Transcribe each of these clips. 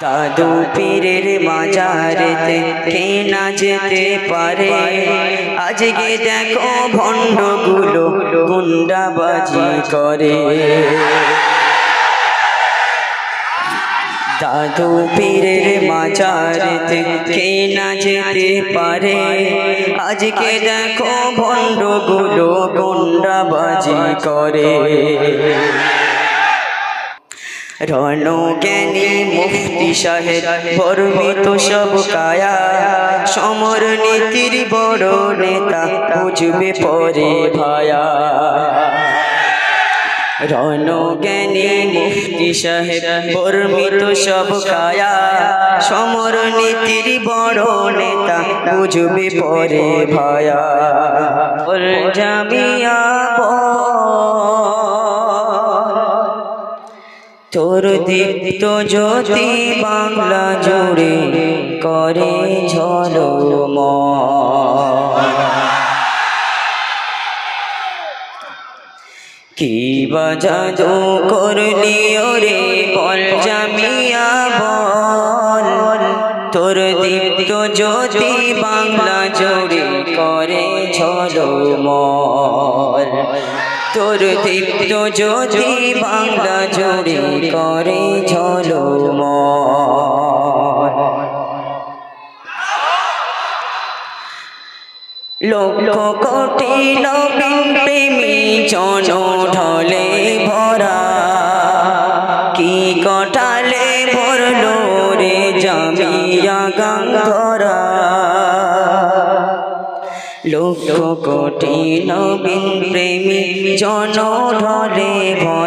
দাদু পীরের মাজারেতে কে না যেতে পারে? আজকে দেখো ভণ্ডগুলো গুন্ডাবাজি করে। দাদু পীরের মাজারেতে কে না যেতে পারে? আজকে দেখো ভণ্ডগুলো গুন্ডাবাজি করে। রণজ্ঞানী মুফতি সাহেব বর্মিত সব কায়া। সমর নীতির বড় নেতা বুঝবে পরে ভায়া। রণজ্ঞানী মুফতি সাহেব বর্মিত সব কায়া। সমর নীতির বড় নেতা বুঝবে পরে ভায়া। জামিয়া দীপ্ত জ্যোতি বাংলা জুড়ে করে ঝলম কি বাজাদু করলি ওরে বল জামিয়া বল? তোর দীপ্ত জ্যোতি বাংলা তোর দীপ্ত জ্যোতি বাংলা জুড়ে করে ঝলমল। লক্ষ কোটি নবীন প্রেমী জন ঢলে ভরা, কি কটালে ভরলো রে জামিয়া গঙ্গরা? লক্ষ কোটি নবীন প্রেমী জন ঢলে ভরা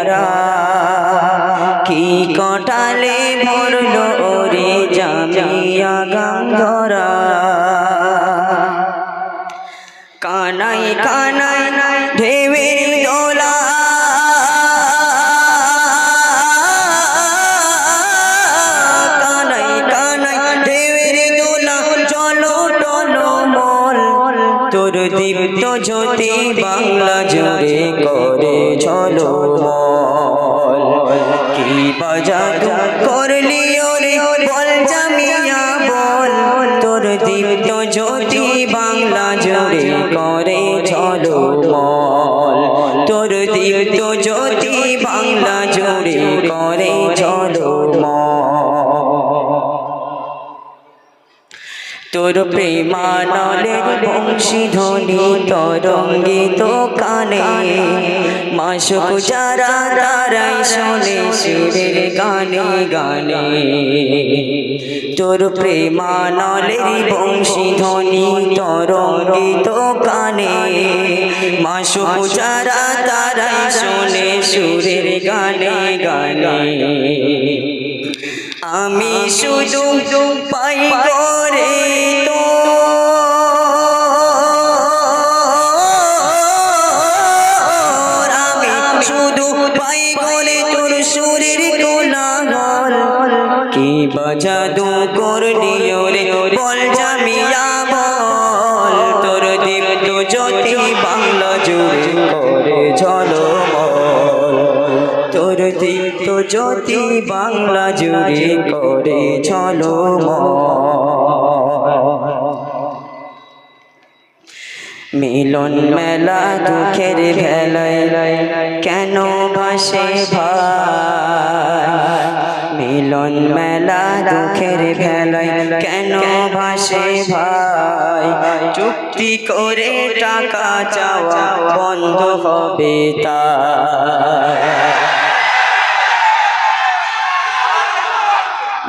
দীপ্ত জ্যোতি বাংলা জুড়ে করে চলো কি বাজাদু করলি ওরে বল জামিয়া বল, তোর দীপ্ত জ্যোতি বাংলা জুড়ে করে চলো তোর দীপ্ত জ্যোতি বাংলা জুড়ে করে চলো মল তোর প্রেমানলের বংশীধ্বনি তরঙ্গিত কানে মাসুক যারা তারাই শোনে শিরের গানে গানে। তোর প্রেমানলের বংশীধ্বনি তরঙ্গিত কানে মাসুক যারা তারাই শোনে সুরের গানে গানে। আমি শুধু পাই করে সুরের কোলাহল কি বাজাদু করলি ওরে, বল জামিয়া বল। তোর দীপ্ত জ্যোতি বাংলা জুড়ে করে ঝলমল। তোর দীপ্ত জ্যোতি বাংলা জুড়ে করে ঝলমল। মিলন মেলা দুঃখের ভেলায় কেন ভাসে ভাই? মিলন মেলা দুঃখের ভেলায় কেন ভাসে ভাই? চুক্তি করে টাকা চাওয়া বন্ধ হবে তাই।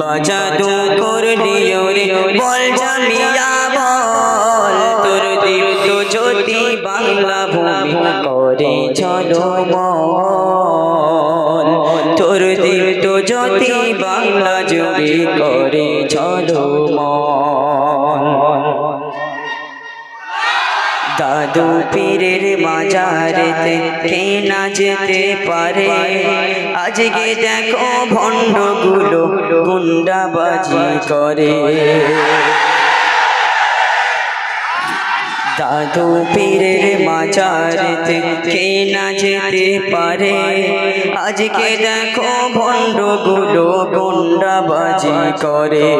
বাজাদু করলি রে, বল জামিয়া বল, তোর দীপ্ত জ্যোতি বাংলা ভূমি করে মন তোর দীপ্ত জ্যোতি বাংলা জুড়ে করে চলো দাদু পীরের মাজারেতে কে না যেতে পারে? আজকে দেখো ভণ্ডগুলো গুন্ডাবাজি করে। দাদু পীরের মাজারেতে কে না যেতে পারে? আজকে দেখো ভণ্ডগুলো গুন্ডাবাজি করে।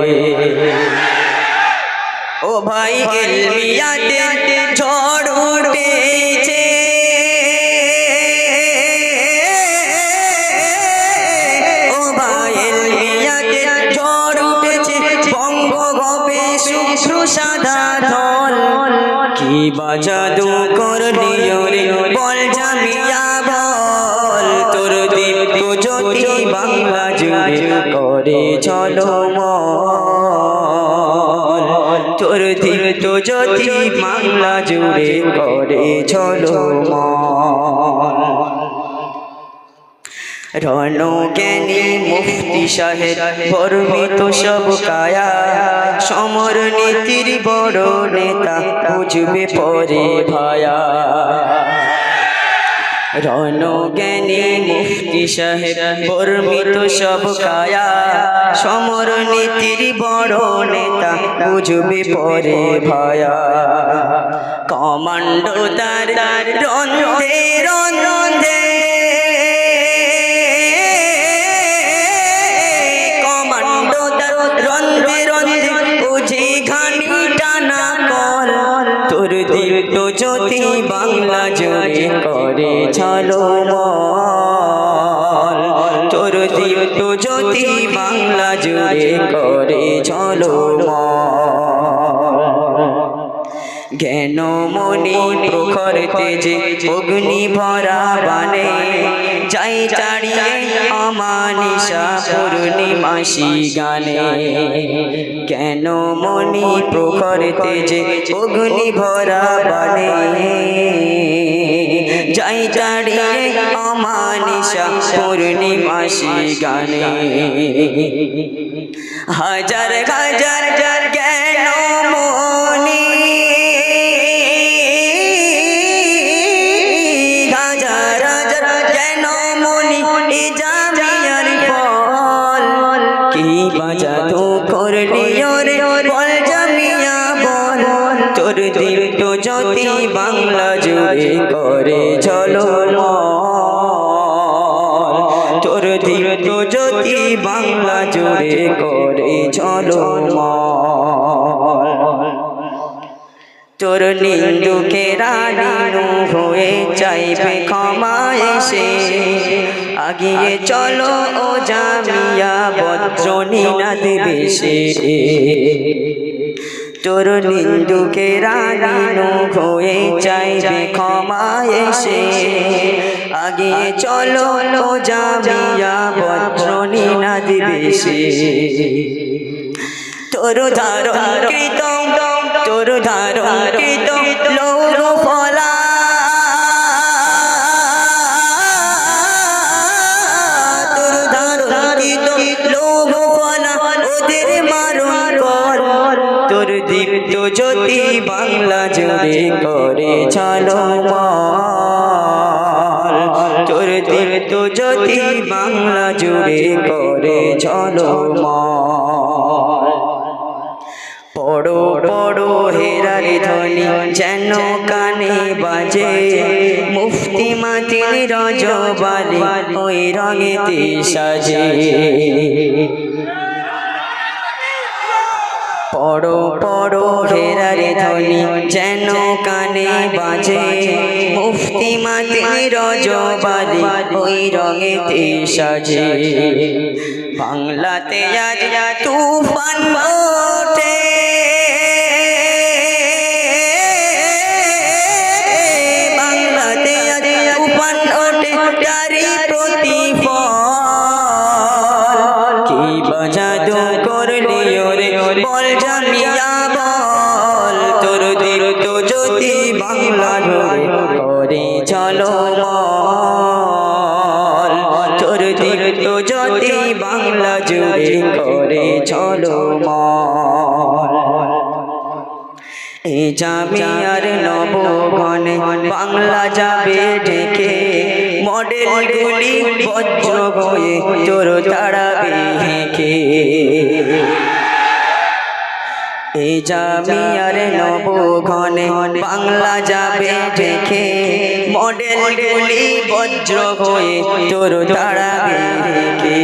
ও ভাই, এলমিয়াতে কি বাজাদু করলি রে, বল জামিয়া বল। তোর দীপ্ত জ্যোতি বাংলা জুড়ে করে, চলো তোর দীপ্ত জ্যোতি বাংলা জুড়ে করে, চলো মল। রণ জ্ঞানী মুফতি সাহেব বর্মিত সব কায়া। সমর নীতির বড় নেতা বুঝবে পরে ভায়া। রণ জ্ঞানী মুফতি সাহেব বর্মিত সব কায়া। সমর নীতির বড় নেতা বুঝবে পরে ভায়া। কমান্ডো তার রন্ধে রন্ধে যদি জ্যোতি বাংলা জুড়ে করে চলো তোর তো জ্যোতি বাংলা জুড়ে করে চলো জ্ঞান মনি প্রখর তেজে অগ্নি ভরা বানে যাই চাড়িয়ে আমানিশা পূর্ণিমাসি গানে। কেন মনি প্রখর তেজে অগ্নি ভরা বানে যাই চাড়িয়ে আমানিশা পূর্ণিমাসি গানে। হাজার হাজার হাজার তোর দীপ্ত জ্যোতি বাংলা জুড়ে করে চলো তোর নিন্দুকে রানীনু হয়ে চাইবে ক্ষমা এসে। আগিয়ে চলো ও জামিয়া বজ্রনী না দেবে সে তোর নিন্দুকে রানীনু চাইবে ক্ষমা এসে। আগিয়ে চলো লো যাবিয়া বজ্রনী না দেবে সে তোর ধারণ কৃত তোর ধারণ কৃত জ্যোতি বাংলা জুড়ে করে চলো মল তোর দীপ্ত জ্যোতি বাংলা জুড়ে করে চলো পড়ো পড়ো হেরার ধ্বনি যেন কানে বাজে। মুফতি মাতির রজবালি ওই রঙেতে সাজে। পড়ো পড়ো হেরার ধ্বনি যেন কানে বাজে। মুফতি মাতির রজবাদে ওই রঙেতে সাজে। বাংলাতে আজ তুফান তোর তো ধরে করে চলো তোর দীপ্ত জ্যোতি বাংলা জুড়ে করে চলো এই জামিয়ার নবগণে, বাংলা যাবে ঢেকে। মডেল গুলি বজ্র হয়ে তোর তাড়াবে হেঁকে। এই জামিয়ার নবগণে বাংলা যাবে ঢেকে। মডেল গুলি বজ্র হয়ে তোর তাড়াবে হেঁকে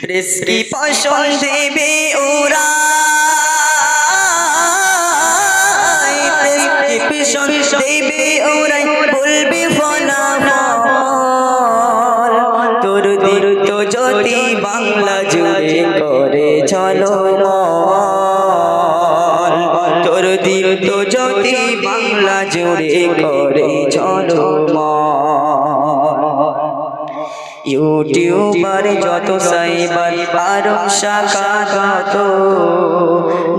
প্রেসক্রিপশন দেবে ওরা। প্রেসক্রিপশন দেবে ওরাই, বলবে ফলাফল করে চলো ইউটিউবার যত সাইবার আরও শাখা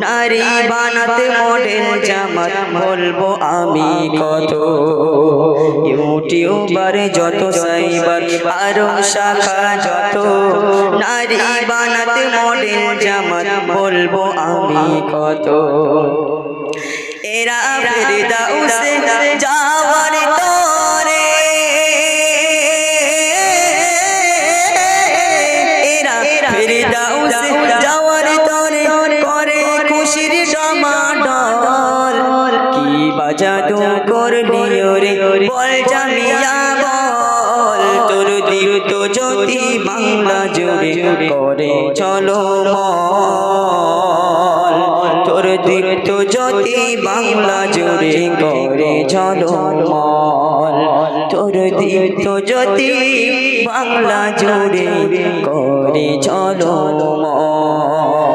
নারী বানাতে মডেল জামাত বলব আমি কত। ইউটিউবার যত সাইবার আরও শাখা যত, নারী বানাতে মডেল জামাত বলব আমি কত। এরা ফেরদাউসে যাওয়ার তরে এরা ফেরদাউসে যাওয়ার তরে করে খুশির ডমাডল কি বাজাদু করলি ওরে বল জামিয়া বল তোর দিল তো জ্যোতি বাংলা জুড়ে করে চলো মল তোর দিল তো জ্যোতি বাংলা জুড়ে করে চলো মল তোর দীপ্ত জ্যোতি বাংলা জুড়ে করে চলো মল